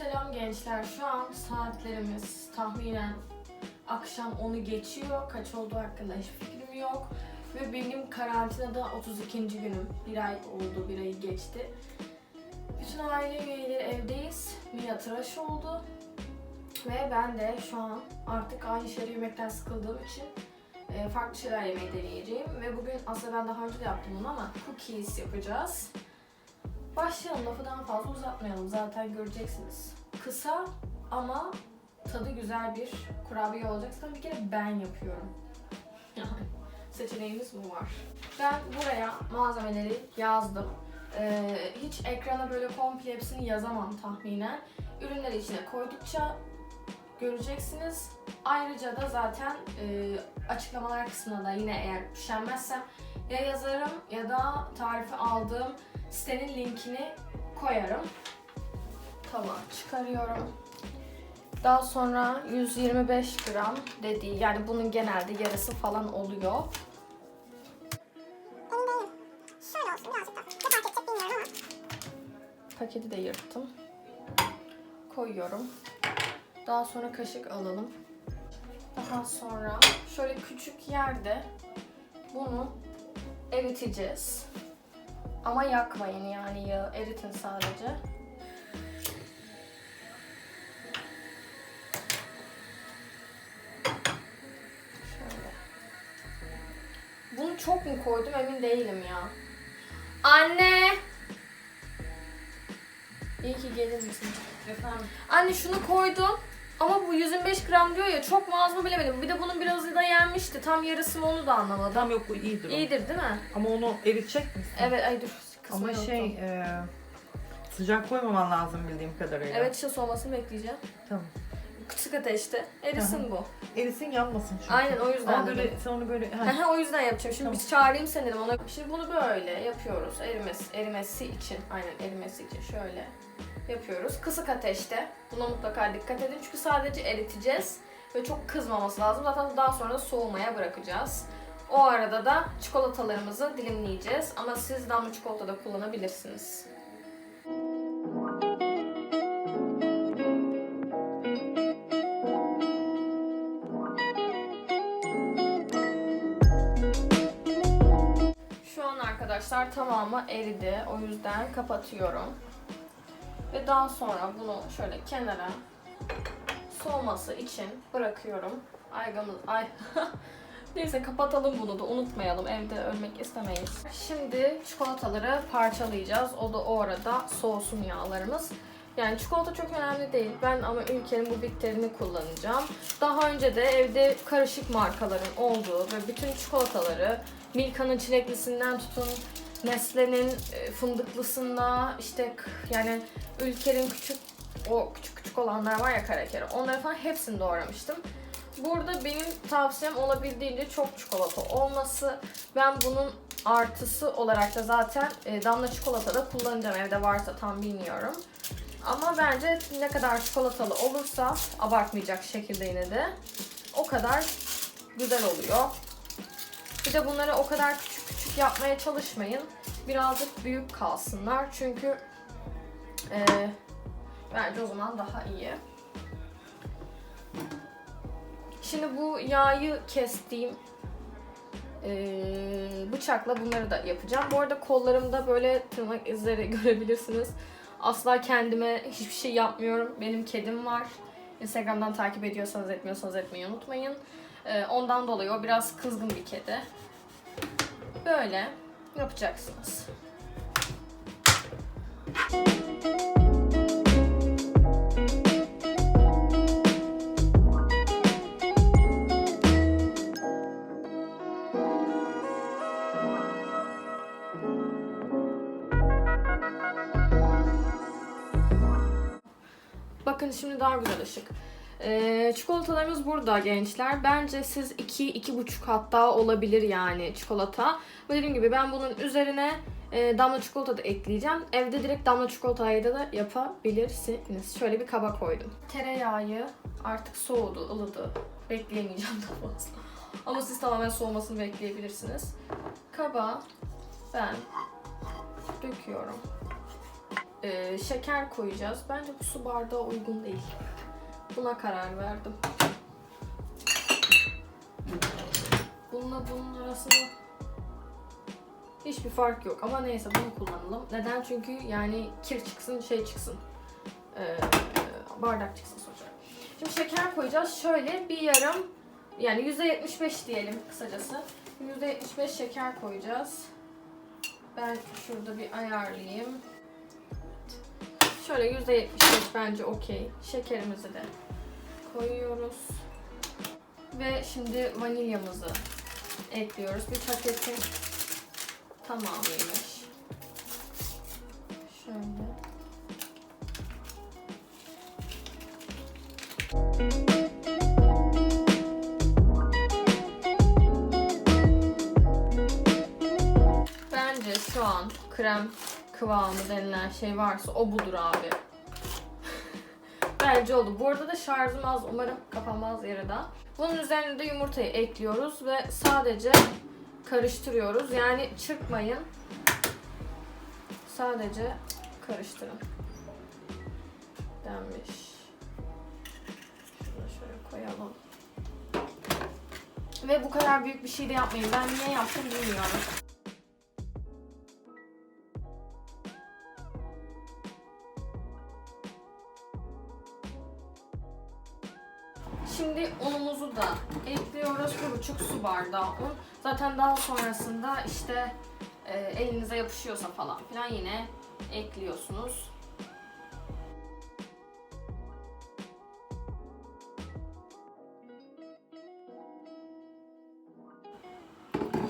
Selam gençler. Şu an saatlerimiz tahminen akşam 10'u geçiyor. Kaç olduğu hakkında hiçbir fikrim yok. Ve benim karantinada 32. günüm. Bir ay oldu, bir ayı geçti. Bütün aile üyeleri evdeyiz. Mia tıraş oldu. Ve ben de şu an artık aynı şeyleri yemekten sıkıldığım için e, farklı şeyler yemeyi deneyeceğim. Ve bugün aslında ben daha önce de yaptım bunu ama cookies yapacağız. Başlayalım lafı daha fazla uzatmayalım zaten göreceksiniz. Kısa ama tadı güzel bir kurabiye olacak. Zaten bir kere ben yapıyorum. Seçeneğimiz bu var. Ben buraya malzemeleri yazdım. Ee, hiç ekrana böyle komple hepsini yazamam tahminen. Ürünleri içine koydukça göreceksiniz. Ayrıca da zaten e, açıklamalar kısmına da yine eğer üşenmezsem ya yazarım ya da tarifi aldığım sitenin linkini koyarım. Tamam çıkarıyorum. Daha sonra 125 gram dediği yani bunun genelde yarısı falan oluyor. Şöyle olsun birazcık da. Ne fark edecek bilmiyorum ama. Paketi de yırttım. Koyuyorum. Daha sonra kaşık alalım. Daha sonra şöyle küçük yerde bunu eriteceğiz. Ama yakmayın yani yağı eritin sadece. Şöyle. Bunu çok mu koydum emin değilim ya. Anne! İyi ki gelir misin? Efendim? Anne şunu koydum. Ama bu 125 gram diyor ya çok mu az mı bilemedim. Bir de bunun birazı da yenmişti. Tam yarısı mı onu da anlamadım. Adam yok bu iyidir o. İyidir değil mi? Ama onu eritecek misin? Evet ay dur. Ama şey unuttum. e, sıcak koymaman lazım bildiğim kadarıyla. Evet işte soğumasını bekleyeceğim. Tamam. Kısık ateşte. Erisin bu. Erisin yanmasın çünkü. Aynen o yüzden Ama böyle dedim. sen onu böyle ha, o yüzden yapacağım. Şimdi biz çağırayım seni dedim ona. Şimdi bunu böyle yapıyoruz. Erimesi, erimesi için. Aynen erimesi için şöyle yapıyoruz. Kısık ateşte. Buna mutlaka dikkat edin. Çünkü sadece eriteceğiz. Ve çok kızmaması lazım. Zaten daha sonra da soğumaya bırakacağız. O arada da çikolatalarımızı dilimleyeceğiz. Ama siz damla çikolata da kullanabilirsiniz. Şu an arkadaşlar tamamı eridi. O yüzden kapatıyorum. Ve daha sonra bunu şöyle kenara soğuması için bırakıyorum. Aygamız ay. Neyse kapatalım bunu da unutmayalım. Evde ölmek istemeyiz. Şimdi çikolataları parçalayacağız. O da o arada soğusun yağlarımız. Yani çikolata çok önemli değil. Ben ama ülkenin bu bitterini kullanacağım. Daha önce de evde karışık markaların olduğu ve bütün çikolataları Milka'nın çileklisinden tutun Nestle'nin e, fındıklısında işte yani ülkenin küçük o küçük küçük olanlar var ya karakere onları falan hepsini doğramıştım. Burada benim tavsiyem olabildiğince çok çikolata olması. Ben bunun artısı olarak da zaten e, damla çikolata da kullanacağım evde varsa tam bilmiyorum. Ama bence ne kadar çikolatalı olursa abartmayacak şekilde yine de o kadar güzel oluyor. Bir de bunları o kadar yapmaya çalışmayın. Birazcık büyük kalsınlar çünkü e, bence o zaman daha iyi. Şimdi bu yağı kestiğim e, bıçakla bunları da yapacağım. Bu arada kollarımda böyle tırnak izleri görebilirsiniz. Asla kendime hiçbir şey yapmıyorum. Benim kedim var. Instagram'dan takip ediyorsanız etmiyorsanız etmeyi unutmayın. E, ondan dolayı o biraz kızgın bir kedi. Böyle yapacaksınız. Bakın şimdi daha güzel ışık. Ee, çikolatalarımız burada gençler. Bence siz 2 iki, 2,5 hatta olabilir yani çikolata. Ve dediğim gibi ben bunun üzerine e, damla çikolata da ekleyeceğim. Evde direkt damla çikolatayı da, yapabilirsiniz. Şöyle bir kaba koydum. Tereyağı artık soğudu, ılıdı. Bekleyemeyeceğim daha fazla. Ama siz tamamen soğumasını bekleyebilirsiniz. Kaba ben döküyorum. e, şeker koyacağız. Bence bu su bardağı uygun değil. Buna karar verdim. Bununla bunun arasında hiçbir fark yok ama neyse bunu kullanalım. Neden? Çünkü yani kir çıksın şey çıksın. Ee, bardak çıksın sonuçta. Şimdi şeker koyacağız. Şöyle bir yarım yani %75 diyelim kısacası. %75 şeker koyacağız. Ben şurada bir ayarlayayım. Şöyle %75 bence okey. Şekerimizi de koyuyoruz. Ve şimdi vanilyamızı ekliyoruz. Bir paketin tamamıymış. Şöyle. Bence şu an krem kıvamı denilen şey varsa o budur abi. Bence oldu. Bu arada da şarjım az. Umarım kapanmaz yarıda. Bunun üzerine de yumurtayı ekliyoruz ve sadece karıştırıyoruz. Yani çırpmayın. Sadece karıştırın. Denmiş. Şunu şöyle koyalım. Ve bu kadar büyük bir şey de yapmayın. Ben niye yaptım bilmiyorum. Şimdi unumuzu da ekliyoruz. Bir buçuk su bardağı un. Zaten daha sonrasında işte e, elinize yapışıyorsa falan filan yine ekliyorsunuz.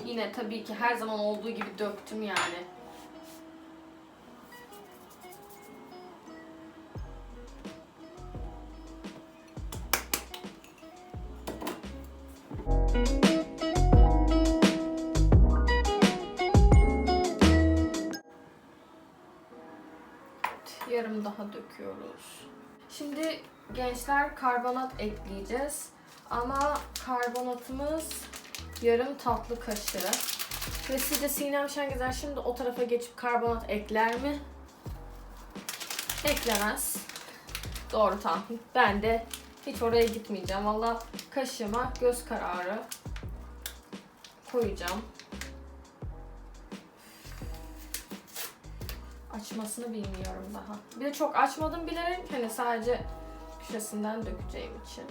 Yine tabii ki her zaman olduğu gibi döktüm yani. Yarım daha döküyoruz. Şimdi gençler karbonat ekleyeceğiz. Ama karbonatımız yarım tatlı kaşığı. Ve sizce Sinem Şengezer şimdi o tarafa geçip karbonat ekler mi? Eklemez. Doğru tahmin. Ben de hiç oraya gitmeyeceğim. Valla kaşığıma göz kararı koyacağım. Açmasını bilmiyorum daha. Bir de çok açmadım bilerek hani sadece köşesinden dökeceğim için.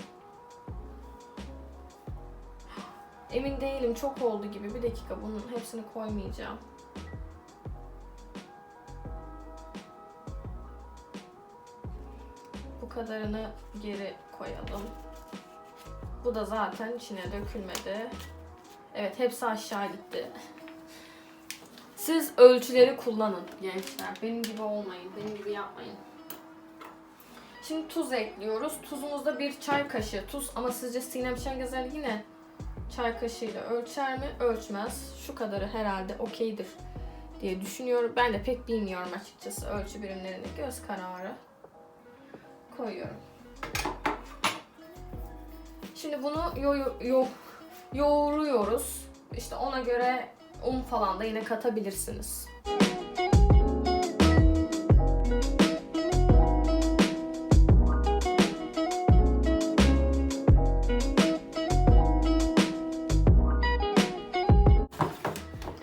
Emin değilim çok oldu gibi. Bir dakika bunun hepsini koymayacağım. Bu kadarını geri koyalım. Bu da zaten içine dökülmedi. Evet hepsi aşağı gitti. Siz ölçüleri kullanın gençler. Benim gibi olmayın. Benim gibi yapmayın. Şimdi tuz ekliyoruz. Tuzumuzda bir çay kaşığı tuz. Ama sizce Sinem Şengezer yine çay kaşığıyla ölçer mi? Ölçmez. Şu kadarı herhalde okeydir diye düşünüyorum. Ben de pek bilmiyorum açıkçası ölçü birimlerini. Göz kararı koyuyorum. Şimdi bunu yo yo yoğuruyoruz. İşte ona göre un falan da yine katabilirsiniz.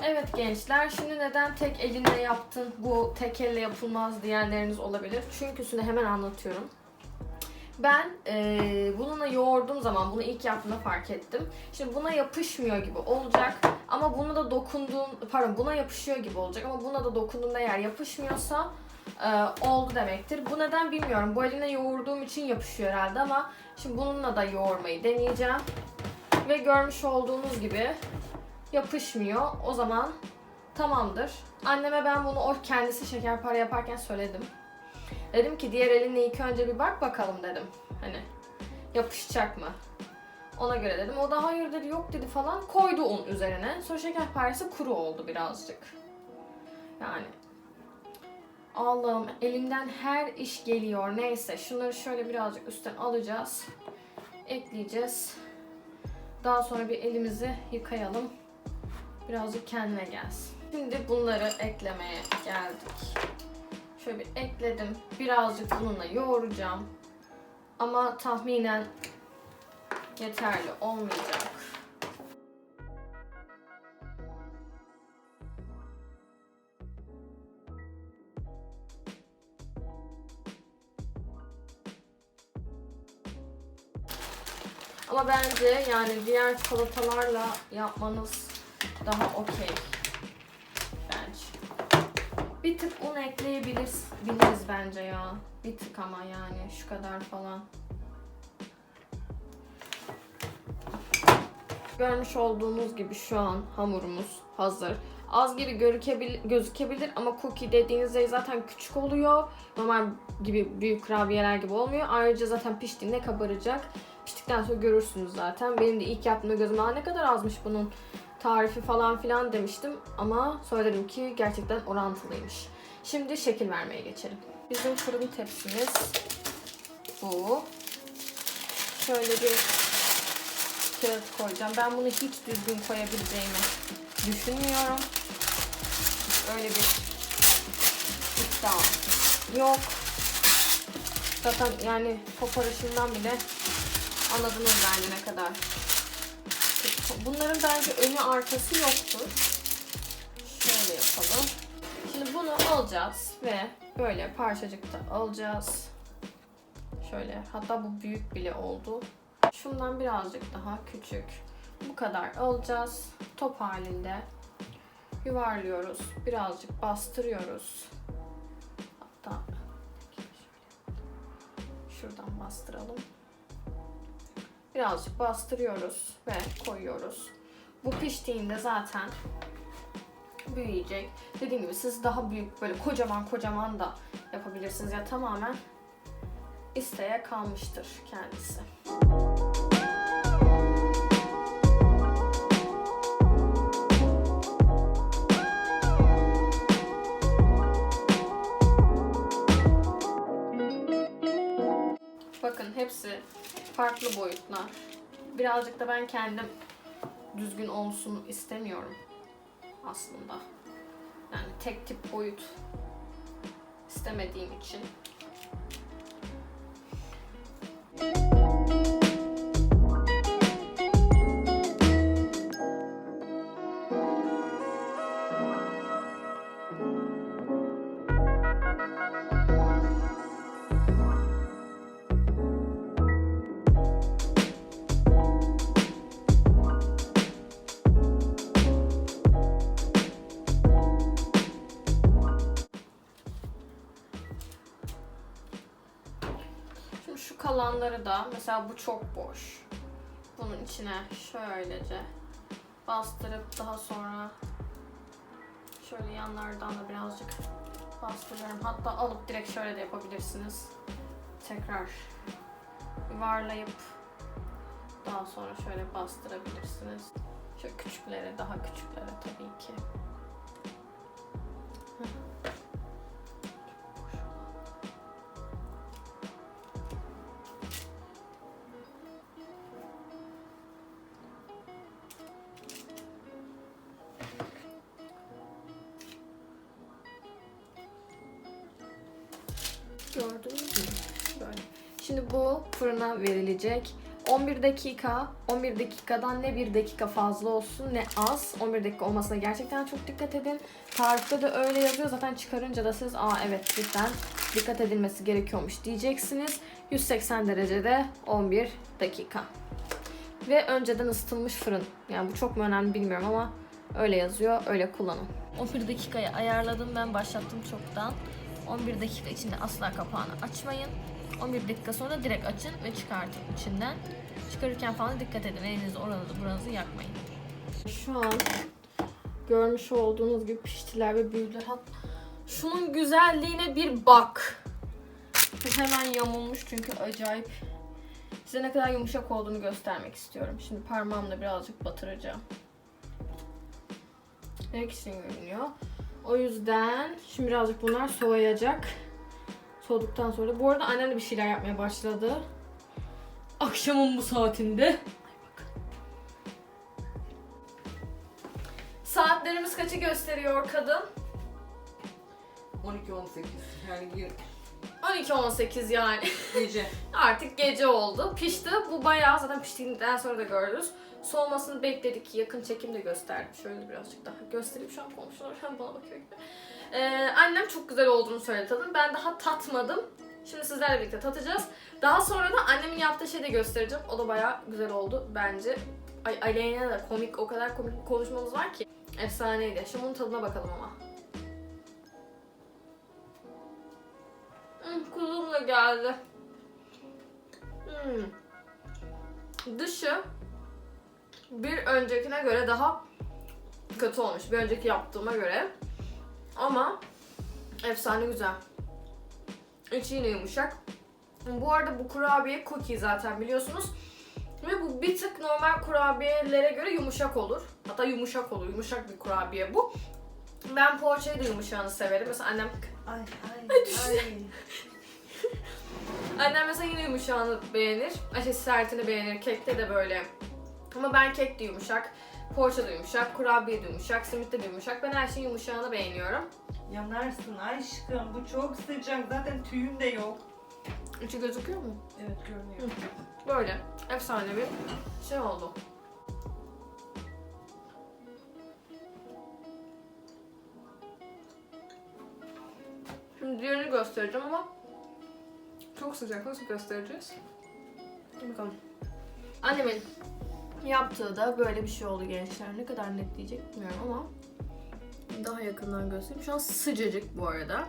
Evet gençler şimdi neden tek elinle yaptın bu tek elle yapılmaz diyenleriniz olabilir. Çünküsünü hemen anlatıyorum. Ben eee bununla yoğurduğum zaman bunu ilk yaptığımda fark ettim. Şimdi buna yapışmıyor gibi olacak ama bunu da dokunduğum pardon buna yapışıyor gibi olacak ama buna da dokunduğumda eğer yapışmıyorsa eee, oldu demektir. Bu neden bilmiyorum. Bu eline yoğurduğum için yapışıyor herhalde ama şimdi bununla da yoğurmayı deneyeceğim. Ve görmüş olduğunuz gibi yapışmıyor. O zaman tamamdır. Anneme ben bunu o kendisi şekerpare yaparken söyledim. Dedim ki diğer elinle ilk önce bir bak bakalım dedim. Hani yapışacak mı? Ona göre dedim. O da hayır dedi yok dedi falan. Koydu un üzerine. Sonra şekerparesi kuru oldu birazcık. Yani Allah'ım elimden her iş geliyor. Neyse şunları şöyle birazcık üstten alacağız. Ekleyeceğiz. Daha sonra bir elimizi yıkayalım. Birazcık kendine gelsin. Şimdi bunları eklemeye geldik. Şöyle bir ekledim. Birazcık bununla yoğuracağım. Ama tahminen yeterli olmayacak. Ama bence yani diğer salatalarla yapmanız daha okey. Bir tık un ekleyebiliriz biliriz bence ya. Bir tık ama yani şu kadar falan. Görmüş olduğunuz gibi şu an hamurumuz hazır. Az gibi görükebil gözükebilir ama cookie dediğinizde zaten küçük oluyor. Normal gibi büyük kurabiyeler gibi olmuyor. Ayrıca zaten piştiğinde kabaracak. Piştikten sonra görürsünüz zaten. Benim de ilk yaptığımda gözüme "Aa, ne kadar azmış bunun tarifi falan filan demiştim. Ama sonra dedim ki gerçekten orantılıymış. Şimdi şekil vermeye geçelim. Bizim fırın tepsimiz bu. Şöyle bir kağıt koyacağım. Ben bunu hiç düzgün koyabileceğimi düşünmüyorum. Öyle bir iddia yok. Zaten yani koparışından bile anladınız bence ne kadar. Bunların bence önü arkası yoktur. Şöyle yapalım. Şimdi bunu alacağız ve böyle parçacıkta alacağız. Şöyle hatta bu büyük bile oldu. Şundan birazcık daha küçük. Bu kadar alacağız. Top halinde yuvarlıyoruz. Birazcık bastırıyoruz. Hatta şuradan bastıralım. Birazcık bastırıyoruz ve koyuyoruz. Bu piştiğinde zaten büyüyecek. Dediğim gibi siz daha büyük böyle kocaman kocaman da yapabilirsiniz ya tamamen isteğe kalmıştır kendisi. Farklı boyutlar. Birazcık da ben kendim düzgün olsun istemiyorum aslında. Yani tek tip boyut istemediğim için. Şimdi kalanları da mesela bu çok boş. Bunun içine şöylece bastırıp daha sonra şöyle yanlardan da birazcık bastırıyorum. Hatta alıp direkt şöyle de yapabilirsiniz. Tekrar yuvarlayıp daha sonra şöyle bastırabilirsiniz. Şöyle küçüklere, daha küçüklere tabii ki. Şimdi bu fırına verilecek. 11 dakika, 11 dakikadan ne 1 dakika fazla olsun ne az. 11 dakika olmasına gerçekten çok dikkat edin. Tarifte de öyle yazıyor. Zaten çıkarınca da siz aa evet cidden dikkat edilmesi gerekiyormuş diyeceksiniz. 180 derecede 11 dakika. Ve önceden ısıtılmış fırın. Yani bu çok mu önemli bilmiyorum ama öyle yazıyor. Öyle kullanın. 11 dakikaya ayarladım ben başlattım çoktan. 11 dakika içinde asla kapağını açmayın. 11 dakika sonra direkt açın ve çıkartın içinden. Çıkarırken falan dikkat edin. Elinizi oranızı buranızı yakmayın. Şu an görmüş olduğunuz gibi piştiler ve büyüdüler. Hat- Şunun güzelliğine bir bak. Hemen yamulmuş çünkü acayip. Size ne kadar yumuşak olduğunu göstermek istiyorum. Şimdi parmağımla birazcık batıracağım. Hepsi görünüyor. O yüzden şimdi birazcık bunlar soğuyacak. Soğuduktan sonra. Bu arada annem de bir şeyler yapmaya başladı. Akşamın bu saatinde. Saatlerimiz kaçı gösteriyor kadın? 12-18 yani gir- 12-18 yani. gece. Artık gece oldu. Pişti. Bu bayağı zaten piştiğinden sonra da gördünüz. Soğumasını bekledik. Yakın çekimde gösterdim. Şöyle birazcık daha göstereyim. Şu an komşular hem bana bakıyor gibi. Ee, annem çok güzel olduğunu söyledi tadım. Ben daha tatmadım. Şimdi sizlerle birlikte tatacağız. Daha sonra da annemin yaptığı şeyi de göstereceğim. O da bayağı güzel oldu bence. Ay Aleyna da komik, o kadar komik bir konuşmamız var ki. Efsaneydi. Şimdi bunun tadına bakalım ama. Hmm, kuzum da geldi. Hmm. Dışı bir öncekine göre daha kötü olmuş. Bir önceki yaptığıma göre. Ama efsane güzel. İçi yine yumuşak. Bu arada bu kurabiye cookie zaten biliyorsunuz. Ve bu bir tık normal kurabiyelere göre yumuşak olur. Hatta yumuşak olur. Yumuşak bir kurabiye bu. Ben poğaçayı da yumuşağını severim. Mesela annem Ay ay ay. Annem mesela yine yumuşağını beğenir. Ay şey sertini beğenir. Kekte de böyle. Ama ben kek de yumuşak. Poğaça da yumuşak. Kurabiye de yumuşak. Simit de yumuşak. Ben her şeyin yumuşağını beğeniyorum. Yanarsın aşkım bu çok sıcak zaten tüyüm de yok. İçi gözüküyor mu? Evet görünüyor. Böyle. Efsane bir şey oldu. Şimdi diğerini göstereceğim ama çok sıcak. Nasıl göstereceğiz? Bakalım. Annemin yaptığı da böyle bir şey oldu gençler. Ne kadar net diyecek bilmiyorum ama daha yakından göstereyim. Şu an sıcacık bu arada.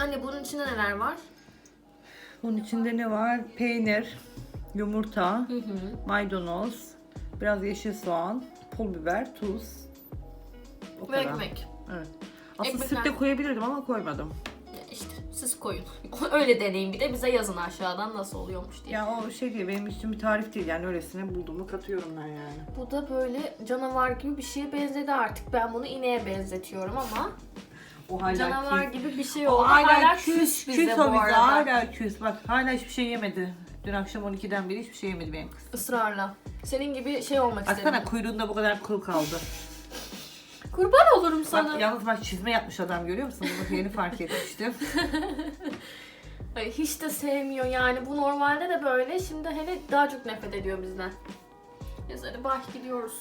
Anne bunun içinde neler var? Bunun içinde ne var? Peynir, yumurta, Hı hı. maydanoz, biraz yeşil soğan, pul biber, tuz. O Ve kadar. ekmek. Evet. Aslında Ekmekler- süt de koyabilirdim ama koymadım. Siz koyun. Öyle deneyin bir de bize yazın aşağıdan nasıl oluyormuş diye. Ya o şey değil benim için bir tarif değil yani öylesine bulduğumu katıyorum ben yani. Bu da böyle canavar gibi bir şeye benzedi artık. Ben bunu ineğe benzetiyorum ama O hala canavar küs. gibi bir şey O oldu. hala, küs, küs, bize küs bu bize arada. hala küs. Bak hala hiçbir şey yemedi. Dün akşam 12'den beri hiçbir şey yemedi benim kız. Israrla. Senin gibi şey olmak istedim. Baksana kuyruğunda bu kadar kıl kaldı. Kurban olurum sana. Bak yalnız bak çizme yapmış adam görüyor musun? Bunu yeni fark etmiştim. Ay, hiç de sevmiyor yani. Bu normalde de böyle. Şimdi hele daha çok nefret ediyor bizden. Hadi bak gidiyoruz.